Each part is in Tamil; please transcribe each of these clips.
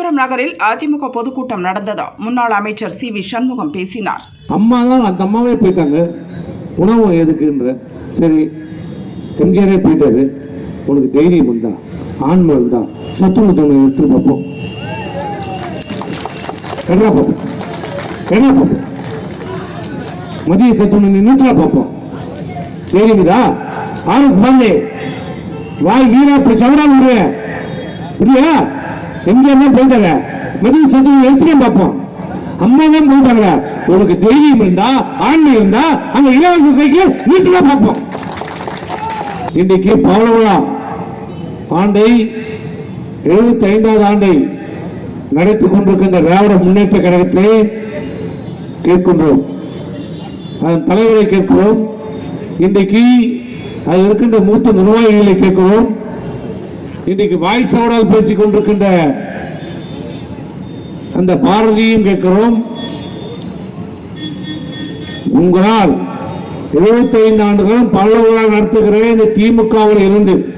விழுப்புரம் நகரில் அதிமுக பொதுக்கூட்டம் நடந்ததா? முன்னாள் அமைச்சர் சி வி சண்முகம் பேசினார். அம்மா தான் அந்த அம்மாவே போயிட்டாங்க. உணவு எதுக்குன்ற? சரி எம்ஜிஆரே போயிட்டாரு. உனக்கு தைரியம் இருந்தா ஆன்மை இருந்தா சத்துணவு தன்னை எடுத்து பார்ப்போம். என்ன பார்ப்போம். என்ன பார்ப்போம். மதிய சத்துணவு நின்றுட்டு பார்ப்போம். தெரியுதா? ஆர்எஸ் பாண்டே வாய் வீணா போய் சவரா விடுவேன் இல்லையா எம்ஜிஆர் தான் போயிட்டாங்க? மதிய சத்துணவு எடுத்துட்டே பார்ப்போம். அம்மா தான் போயிட்டாங்க. உனக்கு தைரியம் இருந்தா ஆண்மை இருந்தா அந்த இலவச சைக்கிள் தான் பார்ப்போம். இன்றைக்கு பவளவிழா ஆண்டை எழுபத்தி ஐந்தாவது ஆண்டை நடத்தி கொண்டிருக்கின்ற திராவிட முன்னேற்ற கழகத்திலே கேட்கின்றோம். அதன் தலைவரை கேட்கிறோம். இன்றைக்கு அது இருக்கின்ற மூத்த நிர்வாகிகளை கேட்கிறோம். இன்றைக்கு வாய்ஸ் சவடால் பேசிக் கொண்டிருக்கின்ற அந்த பாரதியும் கேட்கிறோம். உங்களால் 75 ஆண்டுகளும் பல நடத்துகிற இந்த திமுகவில் இருந்து.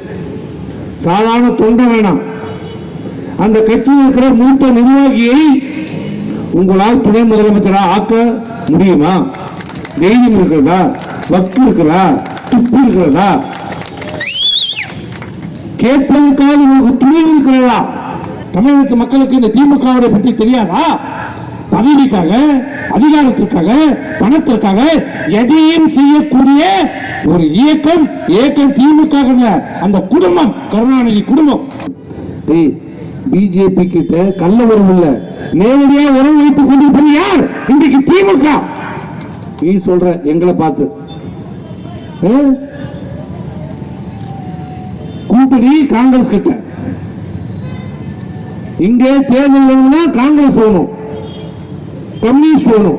சாதாரண தொண்டை வேணாம். அந்த கட்சியில் இருக்கிற மூத்த நிர்வாகியை உங்களால் துணை முதலமைச்சராக ஆக்க முடியுமா? தைரியம் இருக்கிறதா? வக்கு இருக்கிறதா? துப்பு இருக்கிறதா? கேட்பதற்காக உங்களுக்கு துணிவு இருக்கிறதா? தமிழகத்து மக்களுக்கு இந்த திமுகவை பற்றி தெரியாதா? பதவிக்காக அதிகாரத்திற்காக பணத்திற்காக எதையும் செய்யக்கூடிய ஒரு இயக்கம் இயக்கம் திமுக அந்த குடும்பம் கருணாநிதி குடும்பம். பிஜேபி கிட்ட கள்ள உறவு இல்ல. நேரடியா உறவு வைத்துக் கொண்டிருப்பது யார்? இன்றைக்கு திமுக. நீ சொல்ற எங்களை பார்த்து. கூட்டணி காங்கிரஸ் கிட்ட. இங்கே தேர்தல் வேணும்னா காங்கிரஸ் வேணும். கம்யூனிஸ்ட் வேணும்.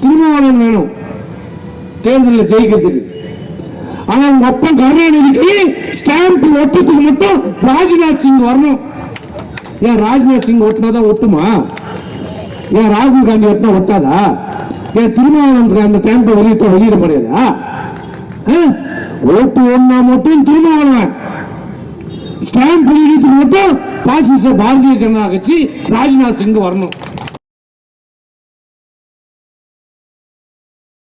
திருமாவளவன் வேணும் தேர்தலில் ஜெயிக்கிறதுக்கு. ஆனா உங்க அப்பா கருணாநிதிக்கு ஸ்டாம்ப் ஒட்டத்துக்கு மட்டும் ராஜ்நாத் சிங் வரணும். ஏன் ராஜ்நாத் சிங் ஒட்டினாதான் ஒட்டுமா? ஏன் ராகுல் காந்தி ஒட்டினா ஒட்டாதா? ஏன் திருமாவளவன் அந்த ஸ்டாம்பை வெளியிட்ட வெளியிட முடியாதா ஆ? ஓட்டு ஒண்ணா மட்டும் திருமாவளவன். ஸ்டாம்ப் வெளியிடத்துக்கு மட்டும் பாசிச பாரதிய ஜனதா கட்சி ராஜ்நாத் சிங் வரணும்.